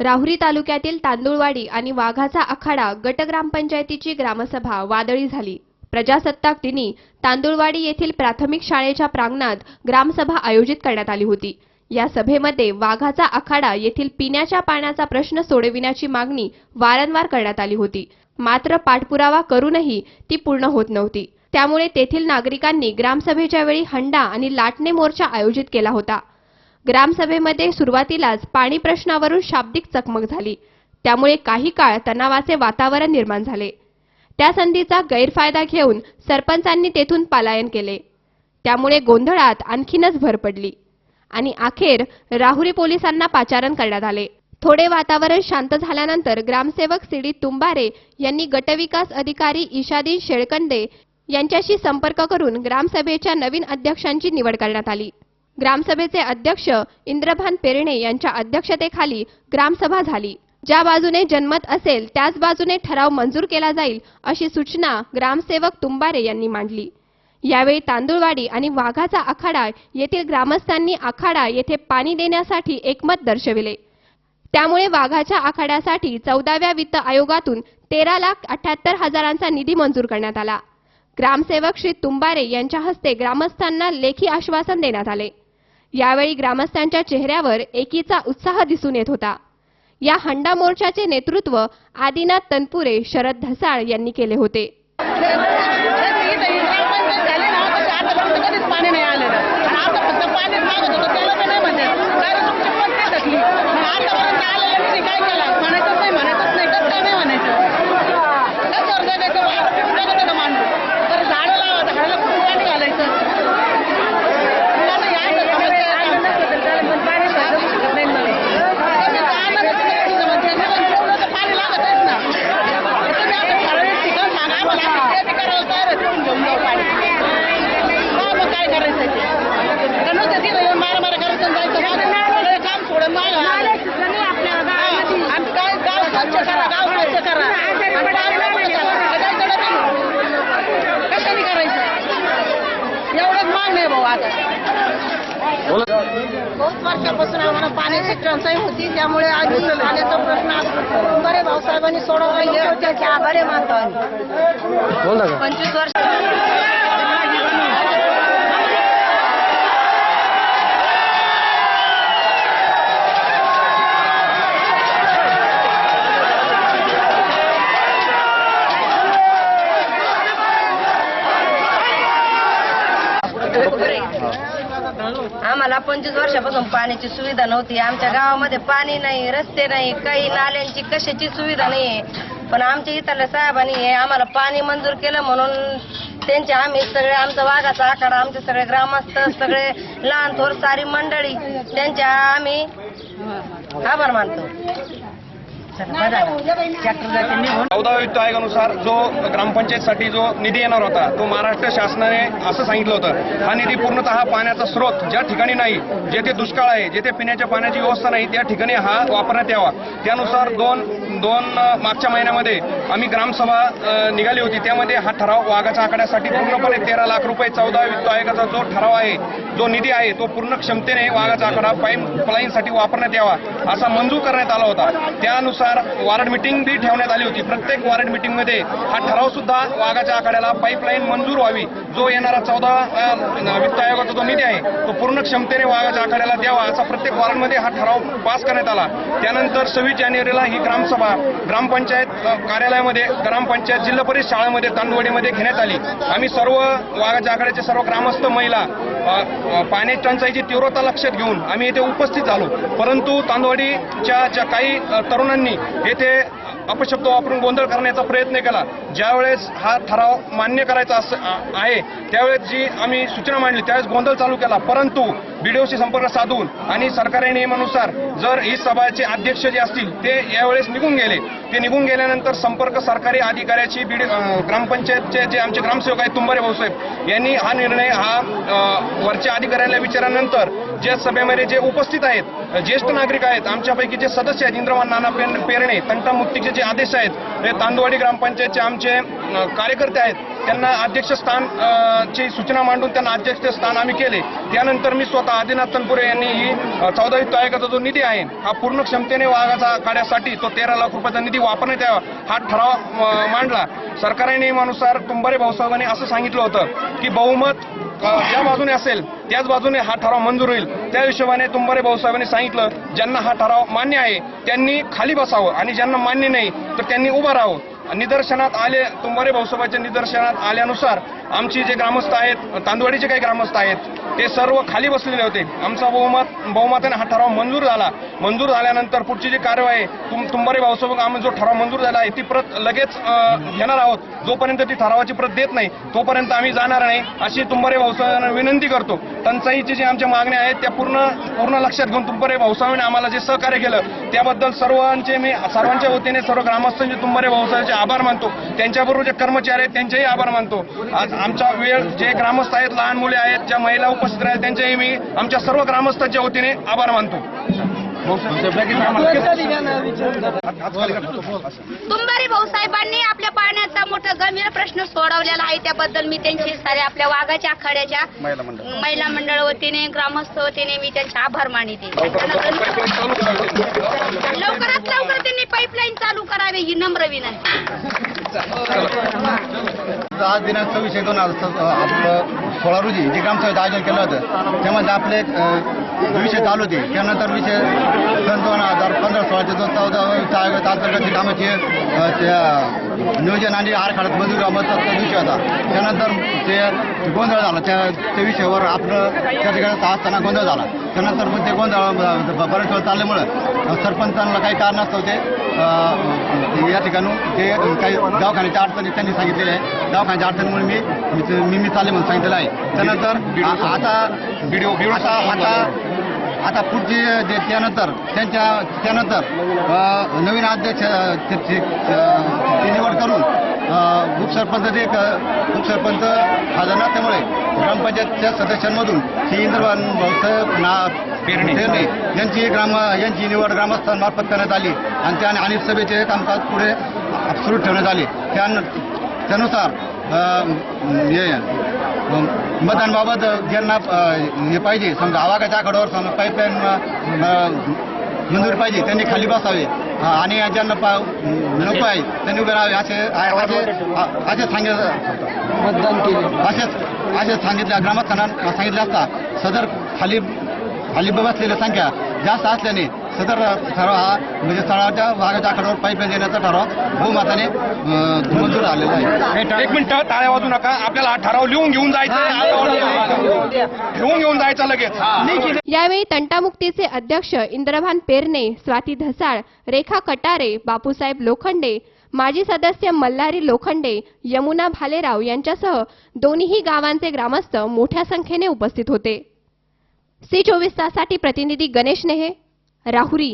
राहुरी तालुक्यातील तांदुळवाडी आणि वाघाचा आखाडा गट ग्रामपंचायतीची ग्रामसभा वादळी झाली. प्रजासत्ताक दिनी तांदुळवाडी येथील प्राथमिक शाळेच्या प्रांगणात ग्रामसभा आयोजित करण्यात आली होती. या सभेमध्ये वाघाचा आखाडा येथील पिण्याच्या पाण्याचा प्रश्न सोडविण्याची मागणी वारंवार करण्यात आली होती. मात्र पाठपुरावा करूनही ती पूर्ण होत नव्हती. त्यामुळे तेथील नागरिकांनी ग्रामसभेच्या वेळी हंडा आणि लाटणे मोर्चा आयोजित केला होता. ग्रामसभेमध्ये सुरुवातीलाच पाणी प्रश्नावरून शाब्दिक चकमक झाली. त्यामुळे काही काळ तणावाचे वातावरण निर्माण झाले. त्या संधीचा गैरफायदा घेऊन सरपंचांनी तेथून पलायन केले. त्यामुळे गोंधळात आणखीनच भर पडली. आणि अखेर राहुरी पोलिसांना पाचारण करण्यात आले. थोडे वातावरण शांत झाल्यानंतर ग्रामसेवक सिडी तुंबारे यांनी गटविकास अधिकारी ईशादी शेळकंडे यांच्याशी संपर्क करून ग्रामसभेच्या नवीन अध्यक्षांची निवड करण्यात आली. ग्रामसभेचे अध्यक्ष इंद्रभान पेरणे यांच्या अध्यक्षतेखाली ग्रामसभा झाली. ज्या बाजूने जनमत असेल त्याच बाजूने ठराव मंजूर केला जाईल अशी सूचना ग्रामसेवक तुंबारे यांनी मांडली. यावेळी तांदुळवाडी आणि वाघाचा आखाडा येथील ग्रामस्थांनी आखाडा येथे पाणी देण्यासाठी एकमत दर्शविले. त्यामुळे वाघाच्या आखाड्यासाठी चौदाव्या वित्त आयोगातून तेरा लाख अठ्याहत्तर हजारांचा निधी मंजूर करण्यात आला. ग्रामसेवक श्री तुंबारे यांच्या हस्ते ग्रामस्थांना लेखी आश्वासन देण्यात आले. यावेळी ग्रामस्थांच्या चेहऱ्यावर एकीचा उत्साह दिसून येत होता. या हंडा मोर्चाचे नेतृत्व आदिनाथ तनपुरे शरद धसाळ यांनी केले होते. पाणी नाही आलेलं आणि आता फक्त पाणी मागत होतं त्याला पण नाही म्हणते कारण तुमची कोणती थकली आतापर्यंत आलेलं निधी काय केला म्हणायचंच नाही म्हणायचंच नाही कसं काय नाही म्हणायचं कशावर जगायचं नका नका मांडू तर झाडं लावा झाडाला कुठून पाणी घालायचं मुलांना यायचं समस्या आहे. त्याचं आणच नाही समस्या. मला जेवढं तर पाणी लागतच ना तुम्ही आता ठराविक ठिकाण सांगा आम्हाला आम्ही ते बी करायला तयार आहे, घेऊन जाऊ पाणी हा, मग काय करायचं ते? तर नुसतं तिथं येऊन मारामारी करायचं आणि जायचं. मागं सगळं काम सोडून मागं आलं. हा, आमचं काय गाव स्वच्छ करा, गाव स्वच्छ करा. आणि पाणी स्वच्छ करा. सगळ्यांकडे नाही. कशाने करायचं? एवढंच मागणं आहे भाऊ आता बहुत वर्षापासून आम्हाला पाण्याची टंचाई होती त्यामुळे आम्ही पाण्याचा प्रश्न बरे भाऊसाहेबांनी सोडवला. हे आभारी मानतो आम्ही. पंचवीस वर्ष. आम्हाला पंचवीस वर्षापासून पाण्याची सुविधा नव्हती. आमच्या गावामध्ये पाणी नाही रस्ते नाही काही नाल्यांची कशाची सुविधा नाही पण आमच्या इथल्या साहेबांनी हे आम्हाला पाणी मंजूर केलं म्हणून त्यांचे आम्ही सगळे आमचा वाघाचा आखाडा आमचे सगळे ग्रामस्थ सगळे लहान थोर सारी मंडळी त्यांच्या आम्ही आभार मानतो. चौदा वित्त आयोगानुसार जो ग्रामपंचायतसाठी जो निधी येणार होता तो महाराष्ट्र शासनाने असं सांगितलं होतं. हा निधी पूर्णतः पाण्याचा स्रोत ज्या ठिकाणी नाही जेथे दुष्काळ आहे जेथे पिण्याच्या पाण्याची व्यवस्था नाही त्या ठिकाणी हा वापरण्यात यावा. त्यानुसार दोन दोन मागच्या महिन्यामध्ये आम्ही ग्रामसभा निघाली होती. त्यामध्ये हा ठराव वाघाच्या आकड्यासाठी पूर्णपणे तेरा लाख रुपये चौदा वित्त आयोगाचा जो ठराव आहे जो निधी आहे तो पूर्ण क्षमतेने वाघाचा आकडा पाईप लाईनसाठी वापरण्यात यावा असा मंजूर करण्यात आला होता. त्यानुसार वॉर्ड मिटिंग बी ठेवण्यात आली होती. प्रत्येक वॉर्ड मिटिंगमध्ये हा ठराव सुद्धा वाघाच्या आखाड्याला पाईपलाईन मंजूर व्हावी. जो येणारा चौदा वित्त आयोगाचा जो निधी आहे तो पूर्ण क्षमतेने वाघाच्या आखाड्याला द्यावा असा प्रत्येक वॉर्डमध्ये हा ठराव पास करण्यात आला. त्यानंतर सव्वीस जानेवारीला ही ग्रामसभा ग्रामपंचायत कार्यालयामध्ये ग्रामपंचायत जिल्हा परिषद शाळेमध्ये तांदवडीमध्ये घेण्यात आली. आम्ही सर्व वाघाच्या आखाड्याचे सर्व ग्रामस्थ महिला पाणी पाण्याची टंचाईची तीव्रता लक्षात घेऊन आम्ही येथे उपस्थित झालो. परंतु तांदवाडीच्या ज्या काही तरुणांनी येथे अपशब्द वापरून गोंधळ करण्याचा प्रयत्न केला. ज्यावेळेस हा ठराव मान्य करायचा असं आहे त्यावेळेस जी आम्ही सूचना मांडली त्यावेळेस गोंधळ चालू केला. परंतु बीडीओशी संपर्क साधून आणि सरकारी नियमानुसार जर ही सभाचे अध्यक्ष जे असतील ते यावेळेस निघून गेले. ते निघून गेल्यानंतर संपर्क सरकारी अधिकाऱ्याची बीडी ग्रामपंचायतचे जे आमचे ग्रामसेवक आहेत तुंबारे भाऊसाहेब यांनी हा निर्णय हा वरच्या अधिकाऱ्यांना विचारल्यानंतर ज्या सभेमध्ये जे उपस्थित आहेत ज्येष्ठ नागरिक आहेत आमच्यापैकी जे सदस्य आहेत इंद्रवान नाना पेरणे तंटामुक्तीचे जे आदेश आहेत हे तांदवाडी ग्रामपंचायतचे आमचे कार्यकर्ते आहेत त्यांना अध्यक्षस्थान ची सूचना मांडून त्यांना अध्यक्षस्थान आम्ही केले. त्यानंतर मी स्वतः आदिनाथ तनपुरे यांनी ही अ, चौदा वित्त आयोगाचा जो निधी आहे हा पूर्ण क्षमतेने वाघाचा काढ्यासाठी तो तेरा लाख रुपयाचा निधी वापरण्यात यावा हा ठराव मांडला. सरकारी नियमानुसार तुंबारे भाऊसाहेबांनी असं सांगितलं होतं की बहुमत ज्या बाजूने असेल त्याच बाजूने हा ठराव मंजूर होईल. त्या हिशोबाने तुंबारे भाऊसाहेबांनी सांगितलं ज्यांना हा ठराव मान्य आहे त्यांनी खाली बसावं. आणि ज्यांना मान्य नाही तर त्यांनी उभं राहावं. निदर्शनात आले तुंबारे भाऊसाहेबांच्या निदर्शनात आल्यानुसार आमची जे ग्रामस्थ आहेत तांदवाडीचे काही ग्रामस्थ आहेत ते सर्व खाली बसलेले होते. आमचा बहुमत बहुमताने हा ठराव मंजूर झाला. मंजूर झाल्यानंतर पुढची जी कारवाई तुम तुंबारे भाऊसाहेब आम्ही जो ठराव मंजूर झाला आहे ती प्रत लगेच घेणार आहोत. जोपर्यंत ती ठरावाची प्रत देत नाही तोपर्यंत आम्ही जाणार नाही अशी तुंबारे भाऊसाहेबांना विनंती करतो. टंचाईची जी आमच्या मागण्या आहेत त्या पूर्ण पूर्ण लक्षात घेऊन तुंबारे भाऊसाहेबांनी आम्हाला जे सहकार्य केलं त्याबद्दल सर्वांचे मी सर्वांच्या वतीने सर्व ग्रामस्थांचे तुंबारे भाऊसाहेबांचे आभार मानतो. त्यांच्याबरोबर जे कर्मचारी आहेत त्यांचेही आभार मानतो. आज आमचा वेळ जे ग्रामस्थ आहेत लहान मुले आहेत ज्या महिला उपस्थित आहेत त्यांचेही मी आमच्या सर्व ग्रामस्थांच्या वतीने आभार मानतो. तुंबारी भाऊसाहेबांनी आपल्या पाण्याचा मोठा गंभीर प्रश्न सोडवलेला आहे. त्याबद्दल मी त्यांची सारे आपल्या वाघाच्या आखाड्याच्या महिला मंडळ. वतीने ग्रामस्थ वतीने मी त्यांचे आभार मानिते. लवकरात लवकर त्यांनी पाईपलाईन चालू करावी. ही नम्र विनंती. आज दिनांक सव्वीस एक दोन हजार सोळा रोजी जे ग्रामसभेचं आयोजन केलं होतं त्यामध्ये आपले विषय चालू होते त्यानंतर विषय सन दोन हजार पंधरा सोळाचे दोन चौदा अंतर्गत कामाचे नियोजन आणि आराखड्यात मंजूर तो विषय होता. त्यानंतर ते गोंधळ झाला. त्या त्या विषयावर आपलं त्या ठिकाणी असताना गोंधळ झाला. त्यानंतर मग ते गोंधळ बरेच वेळ चालल्यामुळं सरपंचांना काही कारणास्तव ते अ, या ठिकाणी ते काही दवाखान्याच्या अडचणी त्यांनी सांगितलेल्या आहे. दवाखान्याच्या अडचणीमुळे मी मी- मी चालले म्हणून सांगितलेलं आहे. त्यानंतर आता व्हिडिओ आता आता आता पुढची जे त्यानंतर त्यांच्या त्यानंतर नवीन अध्यक्ष निवड करून उपसरपंच जे क- उपसरपंच हजर नसल्यामुळे ग्रामपंचायतच्या सदस्यांमधून श्री भाऊसाहेब ना पेरणे. यांची ग्राम यांची निवड ग्रामस्थांमार्फत करण्यात आली आणि त्या आणि सभेचे कामकाज पुढे सुरू ठेवण्यात आले त्यान त्यानुसार हे मतदानबाबत ज्यांना हे पाहिजे समजा आवागाच्या आखाड्यावर समजा पाईपलाईन मंजूर पाहिजे त्यांनी खाली बसावे. आणि ज्यांना पा नको आहे त्यांनी उभे राहावे असे असे सांगितलं मतदान केले. असेच असे सांगितल्या ग्रामस्थांना सांगितले असता सदर खाली खाली बसलेल्या संख्या जास्त असल्याने सदर ठराव हा. म्हणजे तळाच्या भागाच्या आखाड्यावर पाईपलाईन देण्याचा ठराव बहुमताने मंजूर झालेला आहे. एक मिनिट टाळ्या वाजू नका. आपल्याला हा ठराव लिहून घेऊन जायचं घेऊन घेऊन जायचा लगेच. यावेळी तंटामुक्तीचे अध्यक्ष इंद्रभान पेरणे स्वाती धसाळ रेखा कटारे बापूसाहेब लोखंडे माजी सदस्य मल्हारी लोखंडे यमुना भालेराव यांच्यासह दोन्ही गावांचे ग्रामस्थ मोठ्या संख्येने उपस्थित होते. सी चोवीस ताससाठी प्रतिनिधी गणेश नेहे. राहुरी